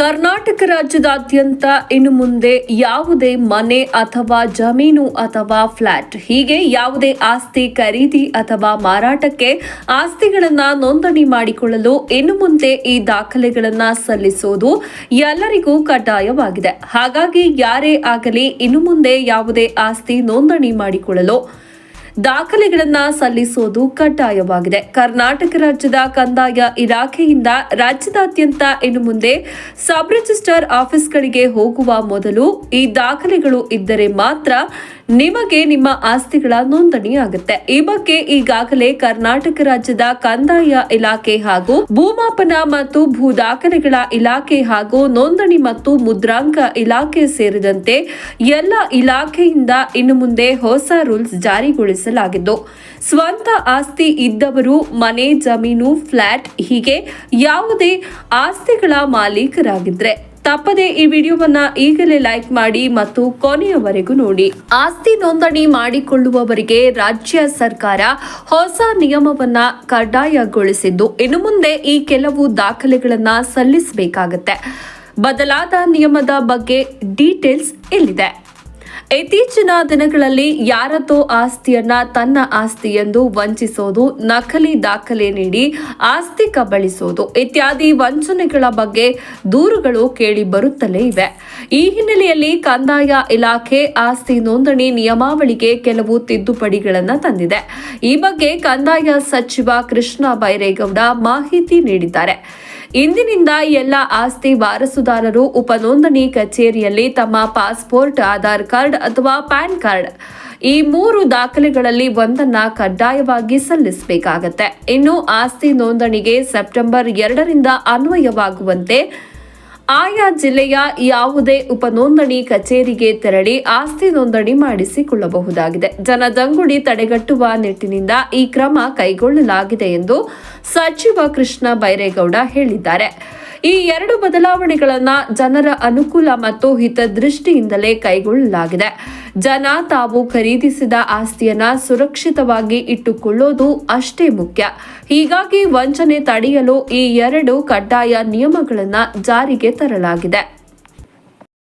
ಕರ್ನಾಟಕ ರಾಜ್ಯದಾದ್ಯಂತ ಇನ್ನು ಮುಂದೆ ಯಾವುದೇ ಮನೆ ಅಥವಾ ಜಮೀನು ಅಥವಾ ಫ್ಲಾಟ್, ಹೀಗೆ ಯಾವುದೇ ಆಸ್ತಿ ಖರೀದಿ ಅಥವಾ ಮಾರಾಟಕ್ಕೆ ಆಸ್ತಿಗಳನ್ನು ನೋಂದಣಿ ಮಾಡಿಕೊಳ್ಳಲು ಇನ್ನು ಮುಂದೆ ಈ ದಾಖಲೆಗಳನ್ನು ಸಲ್ಲಿಸುವುದು ಎಲ್ಲರಿಗೂ ಕಡ್ಡಾಯವಾಗಿದೆ. ಹಾಗಾಗಿ ಯಾರೇ ಆಗಲಿ ಇನ್ನು ಮುಂದೆ ಯಾವುದೇ ಆಸ್ತಿ ನೋಂದಣಿ ಮಾಡಿಕೊಳ್ಳಲು ದಾಖಲೆಗಳನ್ನ ಸಲ್ಲಿಸುವುದು ಕಡ್ಡಾಯವಾಗಿದೆ. ಕರ್ನಾಟಕ ರಾಜ್ಯದ ಕಂದಾಯ ಇಲಾಖೆಯಿಂದ ರಾಜ್ಯದಾದ್ಯಂತ ಇನ್ನು ಮುಂದೆ ಸಬ್ ರಿಜಿಸ್ಟರ್ ಆಫೀಸ್ಗಳಿಗೆ ಹೋಗುವ ಮೊದಲು ಈ ದಾಖಲೆಗಳು ಇದ್ದರೆ ಮಾತ್ರ ನಿಮಗೆ ನಿಮ್ಮ ಆಸ್ತಿಗಳ ನೋಂದಣಿ ಆಗುತ್ತೆ ಈ ಬಗ್ಗೆ ಈಗಾಗಲೇ ಕರ್ನಾಟಕ ರಾಜ್ಯದ ಕಂದಾಯ ಇಲಾಖೆ ಹಾಗೂ ಭೂಮಾಪನ ಮತ್ತು ಭೂ ದಾಖಲೆಗಳ ಇಲಾಖೆ ಹಾಗೂ ನೋಂದಣಿ ಮತ್ತು ಮುದ್ರಾಂಕ ಇಲಾಖೆ ಸೇರಿದಂತೆ ಎಲ್ಲ ಇಲಾಖೆಯಿಂದ ಇನ್ನು ಮುಂದೆ ಹೊಸ ರೂಲ್ಸ್ ಜಾರಿಗೊಳಿಸಲಾಗಿದ್ದು ಸ್ವಂತ ಆಸ್ತಿ ಇದ್ದವರು ಮನೆ, ಜಮೀನು, ಫ್ಲಾಟ್, ಹೀಗೆ ಯಾವುದೇ ಆಸ್ತಿಗಳ ಮಾಲೀಕರಾಗಿದ್ರೆ ತಪ್ಪದೆ ಈ ವಿಡಿಯೋವನ್ನ ಈಗಲೇ ಲೈಕ್ ಮಾಡಿ ಮತ್ತು ಕೊನೆಯವರೆಗೂ ನೋಡಿ. ಆಸ್ತಿ ನೋಂದಣಿ ಮಾಡಿಕೊಳ್ಳುವವರಿಗೆ ರಾಜ್ಯ ಸರ್ಕಾರ ಹೊಸ ನಿಯಮವನ್ನ ಕಡ್ಡಾಯಗೊಳಿಸಿದ್ದು. ಇನ್ನು ಮುಂದೆ ಈ ಕೆಲವು ದಾಖಲೆಗಳನ್ನ ಸಲ್ಲಿಸಬೇಕಾಗತ್ತೆ. ಬದಲಾದ ನಿಯಮದ ಬಗ್ಗೆ ಡೀಟೇಲ್ಸ್ ಇಲ್ಲಿದೆ ಇತ್ತೀಚಿನ ದಿನಗಳಲ್ಲಿ ಯಾರದ್ದೋ ಆಸ್ತಿಯನ್ನ ತನ್ನ ಆಸ್ತಿ ಎಂದು ವಂಚಿಸೋದು, ನಕಲಿ ದಾಖಲೆ ನೀಡಿ ಆಸ್ತಿ ಕಬಳಿಸೋದು ಇತ್ಯಾದಿ ವಂಚನೆಗಳ ಬಗ್ಗೆ ದೂರುಗಳು ಕೇಳಿ ಬರುತ್ತಲೇ ಇವೆ. ಈ ಹಿನ್ನೆಲೆಯಲ್ಲಿ ಕಂದಾಯ ಇಲಾಖೆ ಆಸ್ತಿ ನೋಂದಣಿ ನಿಯಮಾವಳಿಗೆ ಕೆಲವು ತಿದ್ದುಪಡಿಗಳನ್ನು ತಂದಿದೆ. ಈ ಬಗ್ಗೆ ಕಂದಾಯ ಸಚಿವ ಕೃಷ್ಣ ಬೈರೇಗೌಡ ಮಾಹಿತಿ ನೀಡಿದ್ದಾರೆ. ಇಂದಿನಿಂದ ಎಲ್ಲ ಆಸ್ತಿ ವಾರಸುದಾರರು ಉಪನೋಂದಣಿ ಕಚೇರಿಯಲ್ಲಿ ತಮ್ಮ ಪಾಸ್ಪೋರ್ಟ್, ಆಧಾರ್ ಕಾರ್ಡ್ ಅಥವಾ ಪ್ಯಾನ್ ಕಾರ್ಡ್ ಈ ಮೂರು ದಾಖಲೆಗಳಲ್ಲಿ ಒಂದನ್ನ ಕಡ್ಡಾಯವಾಗಿ ಸಲ್ಲಿಸಬೇಕಾಗತ್ತೆ. ಇನ್ನು ಆಸ್ತಿ ನೋಂದಣಿಗೆ ಸೆಪ್ಟೆಂಬರ್ ಎರಡರಿಂದ ಅನ್ವಯವಾಗುವಂತೆ ಆಯಾ ಜಿಲ್ಲೆಯ ಯಾವುದೇ ಉಪನೋಂದಣಿ ಕಚೇರಿಗೆ ತೆರಳಿ ಆಸ್ತಿ ನೋಂದಣಿ ಮಾಡಿಸಿಕೊಳ್ಳಬಹುದಾಗಿದೆ. ಜನಜಂಗುಳಿ ತಡೆಗಟ್ಟುವ ನಿಟ್ಟಿನಿಂದ ಈ ಕ್ರಮ ಕೈಗೊಳ್ಳಲಾಗಿದೆ ಎಂದು ಸಚಿವ ಕೃಷ್ಣ ಬೈರೇಗೌಡ ಹೇಳಿದ್ದಾರೆ. ಈ ಎರಡು ಬದಲಾವಣೆಗಳನ್ನ ಜನರ ಅನುಕೂಲ ಮತ್ತು ಹಿತದೃಷ್ಟಿಯಿಂದಲೇ ಕೈಗೊಳ್ಳಲಾಗಿದೆ. ಜನ ತಾವು ಖರೀದಿಸಿದ ಆಸ್ತಿಯನ್ನ ಸುರಕ್ಷಿತವಾಗಿ ಇಟ್ಟುಕೊಳ್ಳೋದು ಅಷ್ಟೇ ಮುಖ್ಯ. ಹೀಗಾಗಿ ವಂಚನೆ ತಡೆಯಲು ಈ ಎರಡು ಕಡ್ಡಾಯ ನಿಯಮಗಳನ್ನು ಜಾರಿಗೆ ತರಲಾಗಿದೆ.